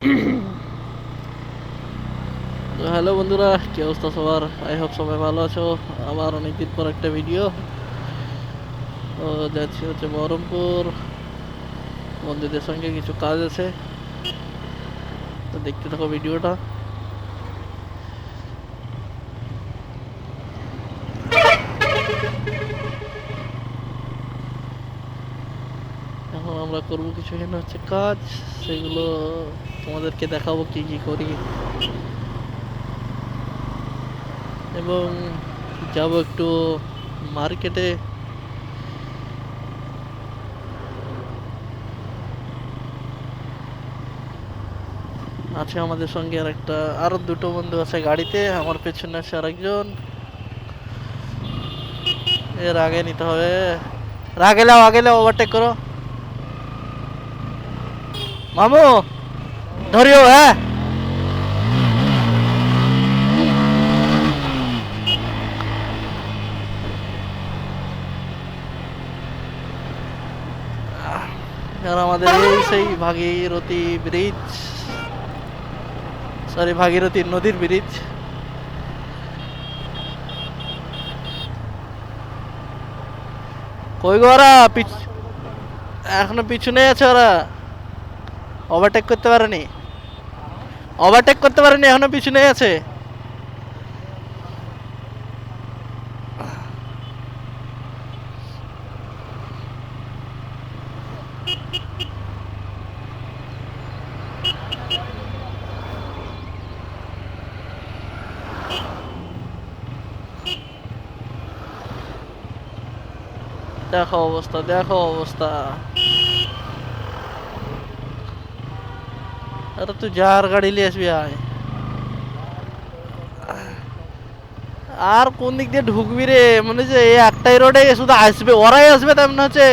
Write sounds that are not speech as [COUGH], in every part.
[COUGHS] তো হ্যালো বন্ধুরা। কি অবস্থা সবার? আই হোপ সবাই ভালো আছো। আবার অনেকদিন পর একটা ভিডিও তো যাচ্ছি হচ্ছে বহরমপুর। বন্ধুদের সঙ্গে কিছু কাজ আছে। তো দেখতে থাকো ভিডিওটা এখন আমরা করব কিছু এখানে হচ্ছে কাজ, সেগুলো তোমাদেরকে দেখাবো কি কি করি। এবং যাব একটু মার্কেটে। আছে আমাদের সঙ্গে আর একটা আরও দুটো বন্ধু আছে গাড়িতে, আমার পেছনে আছে আরেকজন। এর আগে নিতে হবে। আগে লাও আগে ওভারটেক করো। মামু, ধরিও হ্যাঁ? আমাদের সেই ভাগীরথী ব্রিজ সরি ভাগীরথী নদীর ব্রিজ। কই গো ওরা? এখনও পিছনে আছে ওরা? ওভারটেক করতে পারেনি? ওভারটেক করতে পারেনি এখনও পিছনে আছে? দেখো অবস্থা দেখো অবস্থা। আরে তুই যার গাড়ি নিয়ে আসবি, আয়। আর কোন দিক দিয়ে ঢুকবি রে? মনে হচ্ছে এই একটাই রোডে শুধু আসবে, ওরাই আসবে তাই মনে হচ্ছে।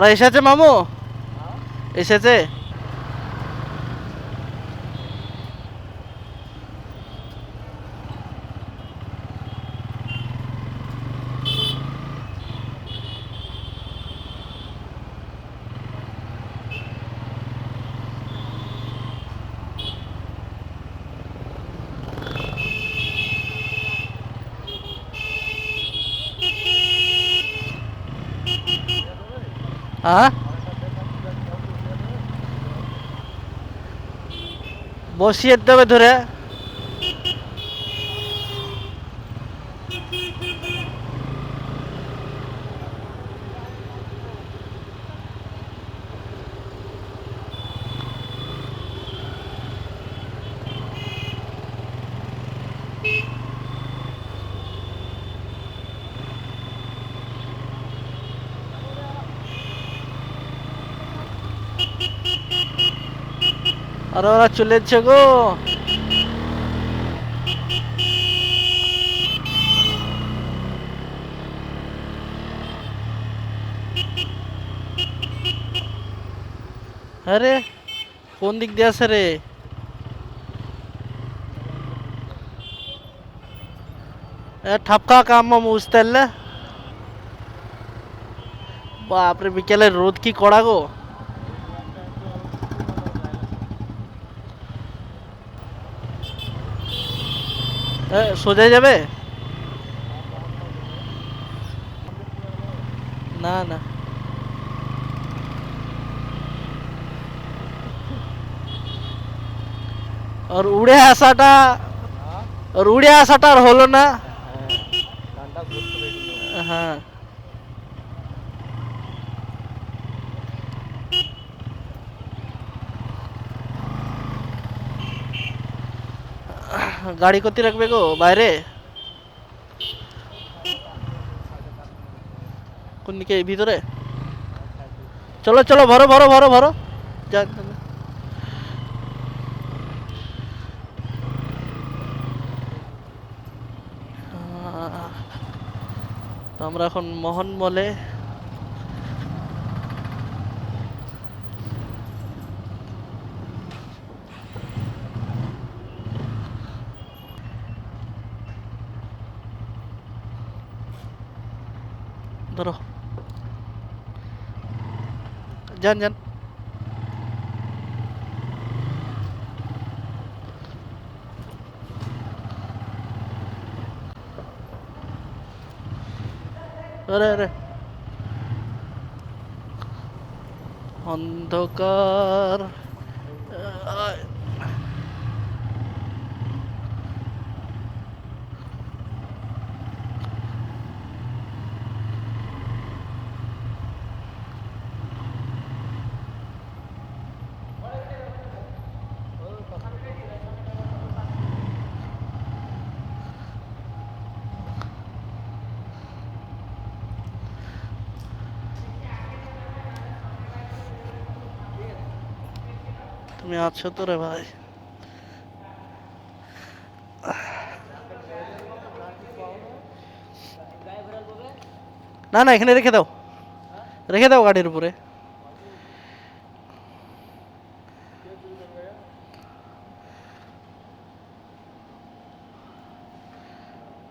ওরা এসেছে মামু? এসেছে হ্যাঁ বসিয়ে দেবে ধরে। আর ওরা চলে যাচ্ছে গো আরে কোন দিক দিয়ে আসে রে এ ঠাপকা কাম মামু বুঝতে পারলে বাপরে বিকেলে রোদ কি কড়া গো এ, সোজাই যাবে? না না। আর উড়ে আসাটা আর উড়ে আসাটা আর হলো না। হ্যাঁ। গাড়ি কোথায় রাখবে গো, বাইরে? কোন এই ভিতরে? চলো চলো, ভরো ভরো ভরো ভরো। তাহলে। আমরা এখন মোহন মলে ধরো যান যান আরে আরে অন্ধকার তুমি আছো তো রে ভাই? না না, এখানে রেখে দাও। রেখে দাও গাড়ির উপরে।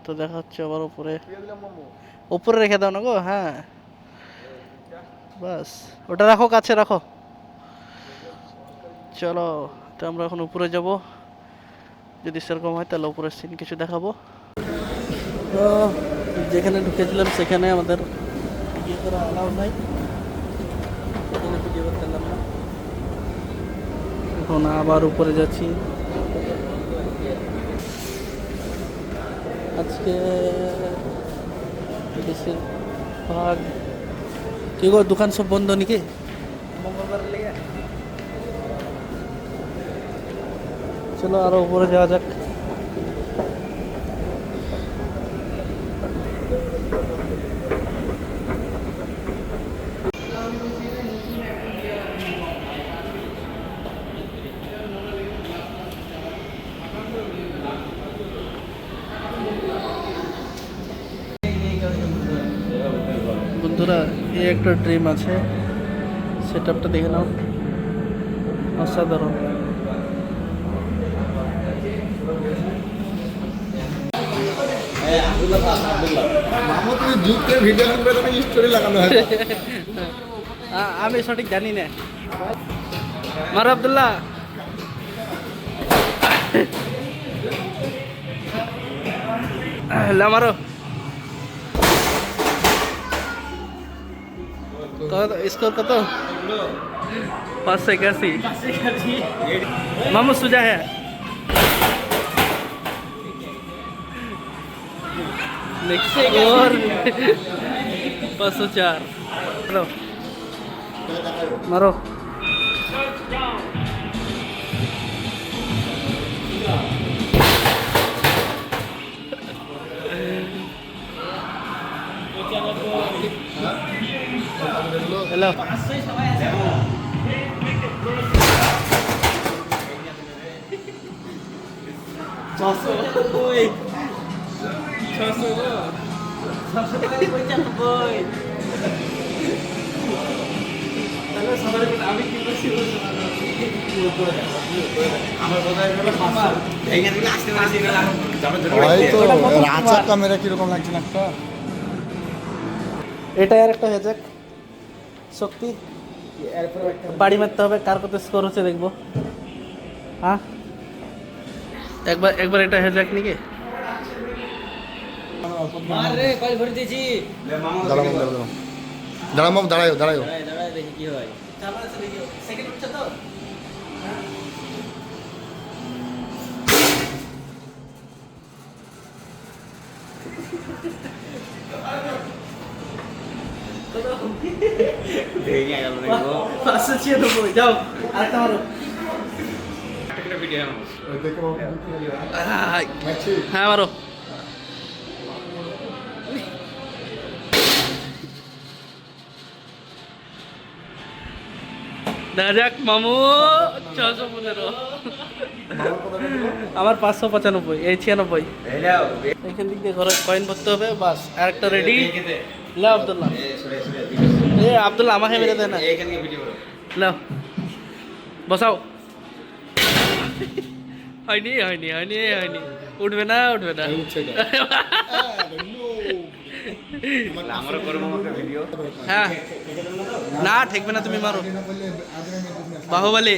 তো দেখা হচ্ছে আবার উপরে। উপরে রেখে দাও না গো হ্যাঁ। বাস, ওটা রাখো, কাছে রাখো। চলো, তো আমরা এখন উপরে যাব। যদি সেরকম হয় তাহলে উপরের সিন কিছু দেখাবো। তো যেখানে ঢুকেছিলাম সেখানে আমাদের ভিডিও করা অ্যালাউ নাই। সেখানে ভিডিও করতে পারলাম না। এখন আবার উপরে যাচ্ছি। আজকে বেশিরভাগ কি গো, দোকান সব বন্ধ নাকি? মঙ্গলবার লেগে চলো আরও উপরে যাওয়া যাক। বন্ধুরা, এই একটা ড্রিম আছে। সেট আপটা দেখে নাও। অসাধারণ মামু তুমি যুগকে ভিডিও করে তুমি স্টোরি লাগানো হয় আ- আমি সঠিক জানি না? মারো আবদুল্লাহ লা মারো কত স্কোর কত? পাঁচশো একাশি। মামু সুজা नेक्स्ट स्कोर पाँच सौ चार हेलो मारो हेलो হয়তো রাজা কীরকম লাগছে একটা এটা আর একটা হয়ে শক্তি। বাড়ি মারতে হবে কার কত স্কোর হচ্ছে দেখব। হ্যাঁ? একবার একবার এটা হয়ে নাকি? মার দাঁড়াও দাঁড়াও দাঁড়াও। দাঁড়াও দাঁড়াও দাঁড়ায় দাঁড়ায় দেখি কি হয়। সেকেন্ড হচ্ছে তো? পাঁচশো ছিয়ানব্বই যাও আরেকটা মারো আহ, হ্যাঁ মারো দেখা যাক মামু ছশো পনেরো। আমার পাঁচশো পঁচানব্বই এই ছিয়ানব্বই। এখান দিক দিয়ে ঘরে কয়েন ভরতে হবে বাস আর একটা রেডি লে আবদুল্লাহ। এ আবদুল্লাহ আমাকে মেরে দেয় না। লাও বসাও। হয়নি হয়নি হয়নি হয়নি। উঠবে না উঠবে না। [LAUGHS] আমারও করব ভিডিও হ্যাঁ। না ঠেকবে না তুমি মারো। বাহুবলি।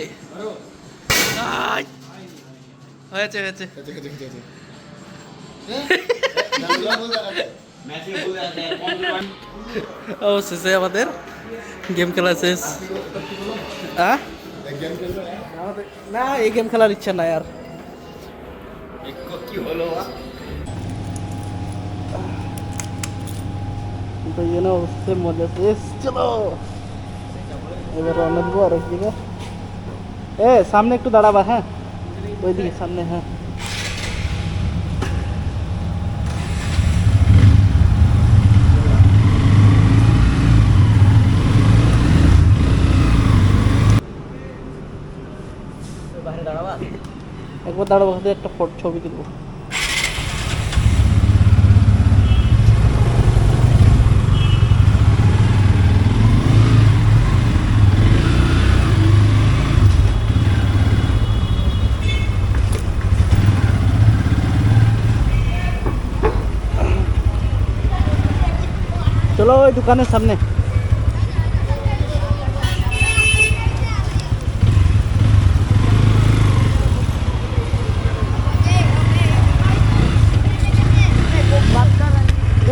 হয়েছে হয়েছে। ও শেষে আমাদের গেম খেলা শেষ। না এই গেম খেলার ইচ্ছা নাই আর। কি হলো? তো ইয়ে না অবশ্যই মজা এস চলো এবার রওনা দেবো আর একদিকে এ সামনে একটু দাঁড়াবা হ্যাঁ ওইদিকে সামনে হ্যাঁ একবার দাঁড়াবো একটা ফটো ছবি তুলবো দোকানের সামনে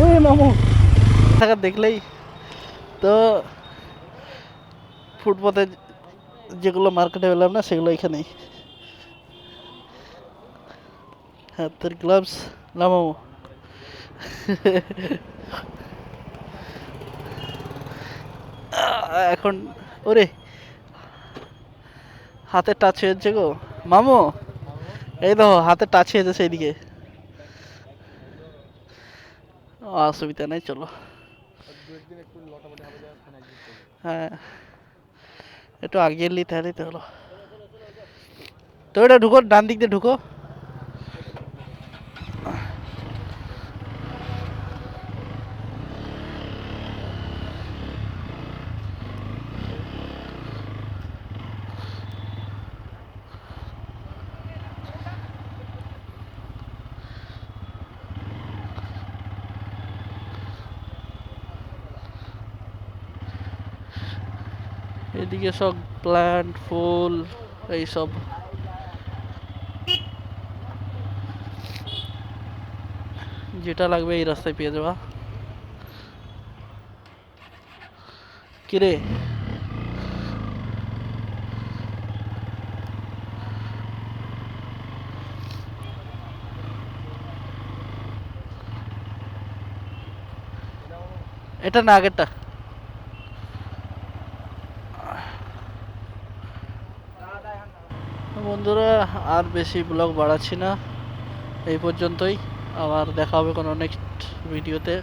ওই মামু থাকা দেখলেই তো ফুটপাতে যেগুলো মার্কেটে পেলাম না সেগুলো এখানেই হাতের গ্লাভস না মামু এখন, ওরে, হাতে টাচ হয়েছে গো। মামু, এই দেখো, হাতে টাচ হয়েছে সেইদিকে অসুবিধা নেই, চলো। হ্যাঁ একটু আগে তাহলেই তো হলো তো এটা ঢুকো ডান দিক দিয়ে ঢুকো। এদিকে সব প্ল্যান্ট ফুল এইসব যেটা লাগবে এই রাস্তায় পেয়ে যাবা। কিরে? এটা না আগেরটা বন্ধুরা আর বেশি ব্লগ বাড়াচ্ছি না। এই পর্যন্তই। আবার দেখা হবে কোনো নেক্সট ভিডিওতে